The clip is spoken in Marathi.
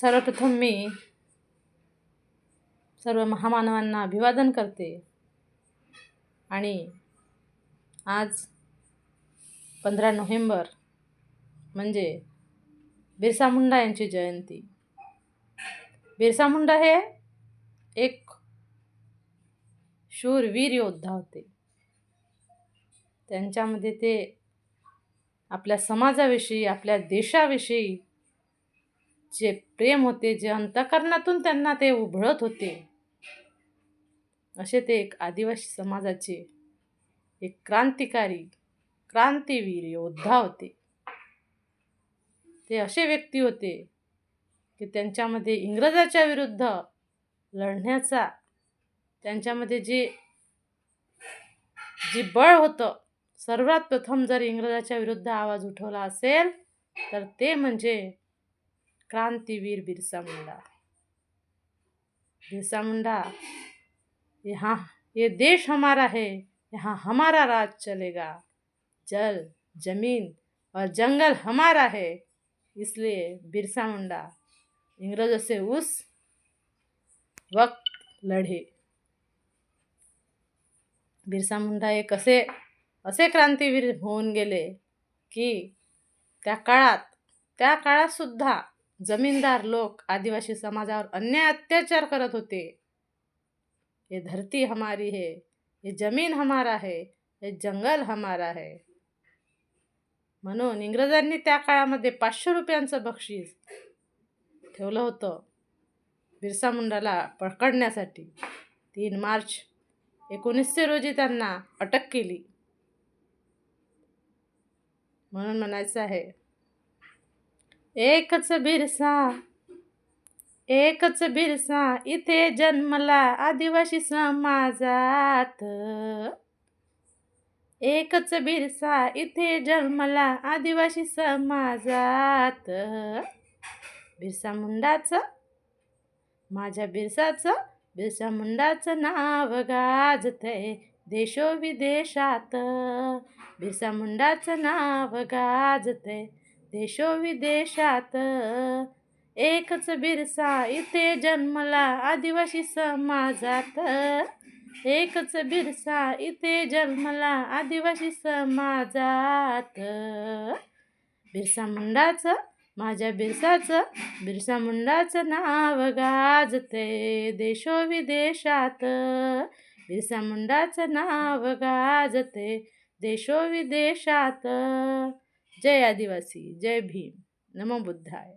सर्वप्रथम मी सर्व महामानवांना अभिवादन करते. आणि आज पंधरा नोव्हेंबर म्हणजे बिरसा मुंडा यांची जयंती. बिरसा मुंडा हे एक शूरवीर योद्धा होते. त्यांच्यामध्ये ते आपल्या समाजाविषयी आपल्या देशाविषयी जे प्रेम होते जे अंतकरणातून त्यांना ते उभळत होते. असे ते एक आदिवासी समाजाचे एक क्रांतिकारी क्रांतीवीर योद्धा होते. ते असे व्यक्ती होते की त्यांच्यामध्ये इंग्रजाच्या विरुद्ध लढण्याचा त्यांच्यामध्ये जे जे बळ होतं सर्वात प्रथम जर इंग्रजाच्या विरुद्ध आवाज उठवला असेल तर ते म्हणजे क्रांतीवीर बिरसा मुंडा। बिरसा मुंडा, यहाँ, ये देश हमारा है, यहाँ हमारा राज चलेगा। जल, ज़मीन और जंगल हमारा है, इसलिए बिरसा मुंडा इंग्रजों से उस वक्त लढे बिरसा मुंडा एक असे असे क्रांतीवीर होऊन गेले की त्या काळात, त्या काळातसुद्धा जमीनदार लोक आदिवासी समाजावर अन्याय अत्याचार करत होते. ये धरती हमारी है ये जमीन हमारा है हे जंगल हमारा है. म्हणून इंग्रजांनी त्या काळामध्ये पाचशे रुपयांचं बक्षीस ठेवलं होतं बिरसा मुंडाला पकडण्यासाठी. तीन मार्च एकोणीसशे रोजी त्यांना अटक केली. म्हणून म्हणायचं आहे एकच बिरसा एकच बिरसा इथे जन्मला आदिवासी समाजात. एकच बिरसा इथे जन्मला आदिवासी समाजात. बिरसा मुंडाचं माझ्या बिरसाचं बिरसा मुंडाचं नाव गाजतंय देशोविदेशात बिरसा मुंडाचं नाव गाजतंय देशोविदेशात एकच बिरसा इथे जन्मला आदिवासी समाजात. एकच बिरसा इथे जन्मला आदिवासी समाजात. बिरसा मुंडाचं माझ्या बिरसाचं बिरसा मुंडाचं नाव गाजते देशोविदेशात बिरसा मुंडाचं नाव गाजते देशोविदेशात जय आदिवासी जय भीम नमो बुद्धाय.